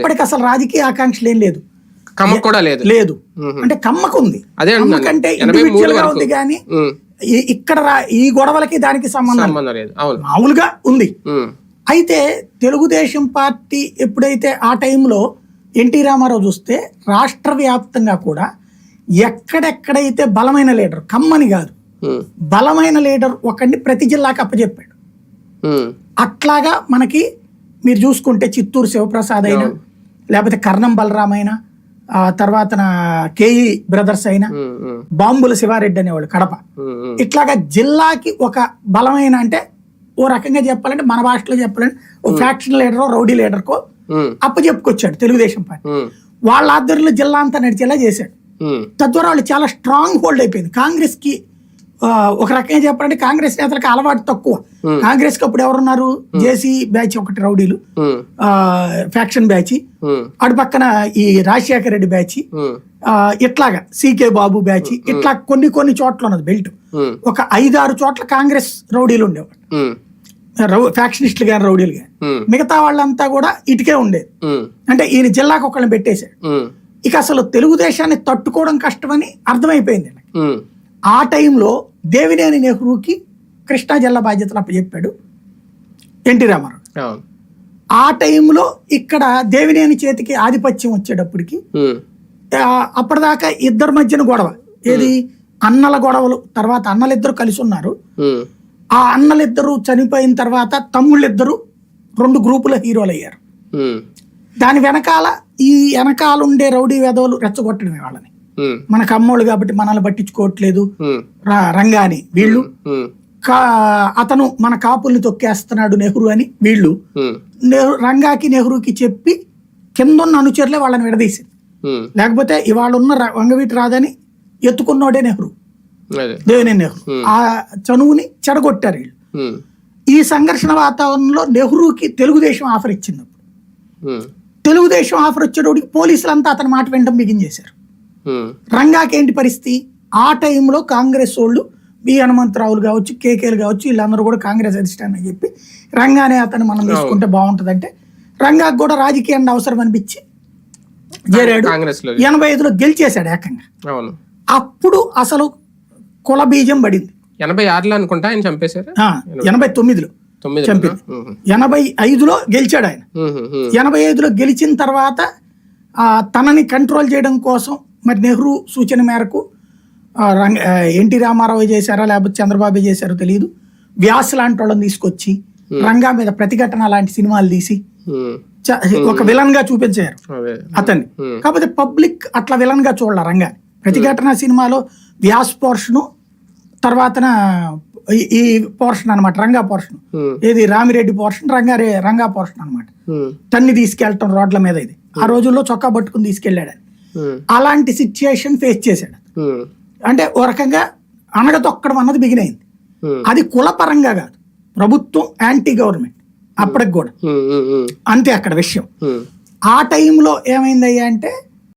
అప్పటికి అసలు రాజకీయ ఆకాంక్షలు ఏం లేదు. కూడా లేదు. లేదు. అంటే కమ్మకు ఉంది. అదే మూడు ఇండివిజువల్గా. ఉంది కానీ ఇక్కడ ఈ గొడవలకి దానికి సంబంధం మామూలుగా ఉంది. అయితే తెలుగుదేశం పార్టీ ఎప్పుడైతే ఆ టైంలో ఎన్టీ రామారావు చూస్తే రాష్ట్ర వ్యాప్తంగా కూడా ఎక్కడెక్కడైతే బలమైన లీడర్ కమ్మని కాదు బలమైన లీడర్ ఒకడిని ప్రతి జిల్లాకి అప్పచెప్పాడు అట్లాగా మనకి మీరు చూసుకుంటే చిత్తూరు శివప్రసాద్ అయినా లేకపోతే కర్ణం బలరాం అయినా ఆ తర్వాత కేఈ బ్రదర్స్ అయినా బాంబుల శివారెడ్డి అనేవాళ్ళు కడప. ఇట్లాగా జిల్లాకి ఒక బలమైన అంటే ఓ రకంగా చెప్పాలంటే మన భాషలో చెప్పాలంటే ఓ ఫ్యాక్షన్ లీడర్ రౌడీ లీడర్కో ఉమ్, అప్పు చెప్పుకొచ్చాడు తెలుగుదేశం పార్టీ. వాళ్ళ ఆధ్వర్యంలో జిల్లా అంతా నడిచేలా చేశాడు. తద్వారా వాళ్ళు చాలా స్ట్రాంగ్ హోల్డ్ అయిపోయింది. కాంగ్రెస్కి ఒక రకంగా చెప్పాలంటే కాంగ్రెస్ నేతలకు అలవాటు తక్కువ. కాంగ్రెస్కి అప్పుడు ఎవరున్నారు? జేసీ బ్యాచ్ ఒకటి రౌడీలు. Faction batch. అటు పక్కన ఈ రాజశేఖర రెడ్డి బ్యాచ్. ఇట్లాగా సీకే బాబు బ్యాచ్. ఇట్లా కొన్ని కొన్ని చోట్ల ఉన్నది బెల్ట్. ఒక ఐదారు చోట్ల కాంగ్రెస్ రౌడీలు ఉండేవాడు రౌ ఫ్యాక్షనిస్టులు కానీ రౌడీలు కానీ మిగతా వాళ్ళంతా కూడా ఇటుకే ఉండేది అంటే ఈయన జిల్లాకు ఒకళ్ళని పెట్టేశాడు. ఇక అసలు తెలుగుదేశాన్ని తట్టుకోవడం కష్టమని అర్థమైపోయింది. ఆ టైంలో దేవినేని నెహ్రూకి కృష్ణా జిల్లా బాధ్యతలు అప్పచెప్పాడు ఎన్టీ రామారావు. ఆ టైంలో ఇక్కడ దేవినేని చేతికి ఆధిపత్యం వచ్చేటప్పటికి అప్పటిదాకా ఇద్దరి మధ్యన గొడవ. ఏది? అన్నల గొడవలు. తర్వాత అన్నలిద్దరు కలిసి ఉన్నారు. ఆ అన్నలిద్దరూ చనిపోయిన తర్వాత తమ్ముళ్ళిద్దరూ రెండు గ్రూపుల హీరోలు అయ్యారు దాని వెనకాల ఈ వెనకాల ఉండే రౌడీ వెధవలు రెచ్చగొట్టడమే వాళ్ళని. మన కమ్మోళ్ళు కాబట్టి మనల్ని పట్టించుకోవట్లేదు. ఉమ్, రా- రంగాని వీళ్ళు? అతను మన కాపుల్ని తొక్కేస్తున్నాడు నెహ్రూ అని వీళ్ళు. రంగాకి నెహ్రూకి చెప్పి కిందున్న అనుచరులే వాళ్ళని విడదీసింది. లేకపోతే ఇవాళ ఉన్న వంగవీటి రాదని ఎత్తుకున్నోడే నెహ్రూ. అదే. దేవినేని నెహ్రూ. ఆ చనువుని చెడగొట్టారు వీళ్ళు. ఈ సంఘర్షణ వాతావరణంలో నెహ్రూకి తెలుగుదేశం ఆఫర్ ఇచ్చింది. తెలుగుదేశం ఆఫర్ వచ్చేటోడికి పోలీసులంతా అతని మాట వినడం బిగించేశారు రంగాకి ఏంటి పరిస్థితి? ఆ టైంలో కాంగ్రెస్ వాళ్ళు బి హనుమంతరావులు కావచ్చు కేకేలు కావచ్చు వీళ్ళందరూ కూడా కాంగ్రెస్ అధిష్టానం అని చెప్పి రంగానే అతను మనం తీసుకుంటే బాగుంటుందంటే రంగాకు కూడా రాజకీయాన్ని అవసరం అనిపించి చేరాడు. ఎనభై ఐదులో గెలిచేశాడు ఏకంగా. అప్పుడు అసలు కుల బీజం పడింది. ఎనభై ఆరులో అనుకుంటా ఆయన చంపేశారు? ఎనభై తొమ్మిదిలో తొమ్మిది చంపింది. ఎనభై ఐదులో గెలిచాడు ఆయన. ఎనభై ఐదులో గెలిచిన తర్వాత ఆ, తనని కంట్రోల్ చేయడం కోసం మరి నెహ్రూ సూచన మేరకు రంగ ఎన్టీ రామారావు చేశారా లేకపోతే చంద్రబాబు చేశారో తెలియదు వ్యాస్ లాంటి వాళ్ళని తీసుకొచ్చి రంగా మీద ప్రతిఘటన లాంటి సినిమాలు తీసి ఒక విలన్గా చూపించారు అతన్ని. కాకపోతే పబ్లిక్ అట్లా విలన్గా చూడాల రంగా. ప్రతిఘటన సినిమాలో వ్యాస్ పోర్షను తర్వాతన ఈ- పోర్షన్ అన్నమాట రంగా పోర్షన్. ఏది రామిరెడ్డి పోర్షన్ రంగారే రంగా పోర్షన్ అన్నమాట. Hmm. తన్ని తీసుకెళ్ళటం రోడ్ల మీద ఇది. ఆ రోజుల్లో చొక్కా పట్టుకుని తీసుకెళ్ళాడు. అలాంటి సిచ్యుయేషన్ ఫేస్ చేశాడు. అంటే ఓ రకంగా అనగతొక్కడం అన్నది బిగినైంది Hmm. అది కులపరంగా కాదు ప్రభుత్వం యాంటీ గవర్నమెంట్ అప్పటికి కూడా. అంతే అక్కడ విషయం. ఆ టైంలో ఏమైందయ్యా అంటే